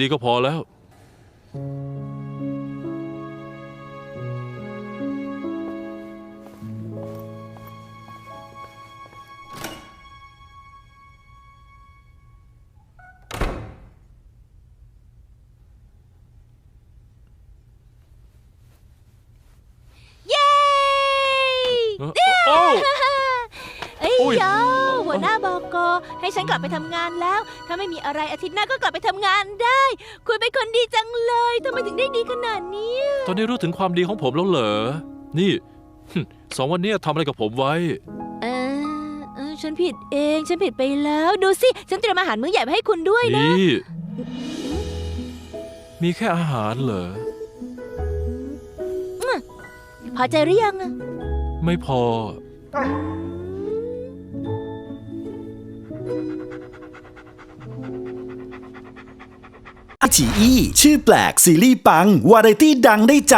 ดีก็พอแล้ว เย้ เอ้อโอ้ เอ้ย โอ้ย โย หัวหน้าบอกอให้ฉันกลับไปทำงานแล้ว ถ้าไม่มีอะไรอาทิตย์หน้าก็กลับไปทำงานได้ คุณเป็นคนดีจังเลยทำไมถึงได้ดีขนาดนี้ ตอนนี้รู้ถึงความดีของผมแล้วเหรอ นี่หึสองวันเนี้ยทำอะไรกับผมไว้ เออเออฉันผิดเอง ฉันผิดไปแล้ว ดูสิ ฉันเตรียมอาหารมื้อใหญ่มาให้คุณด้วยนะ นี่ มีแค่อาหารเหรอ พอใจหรือยังอะไม่พอ อาฉีอี้ชื่อแปลกซีรีส์ปัง วาไรตี้ดังได้ใจ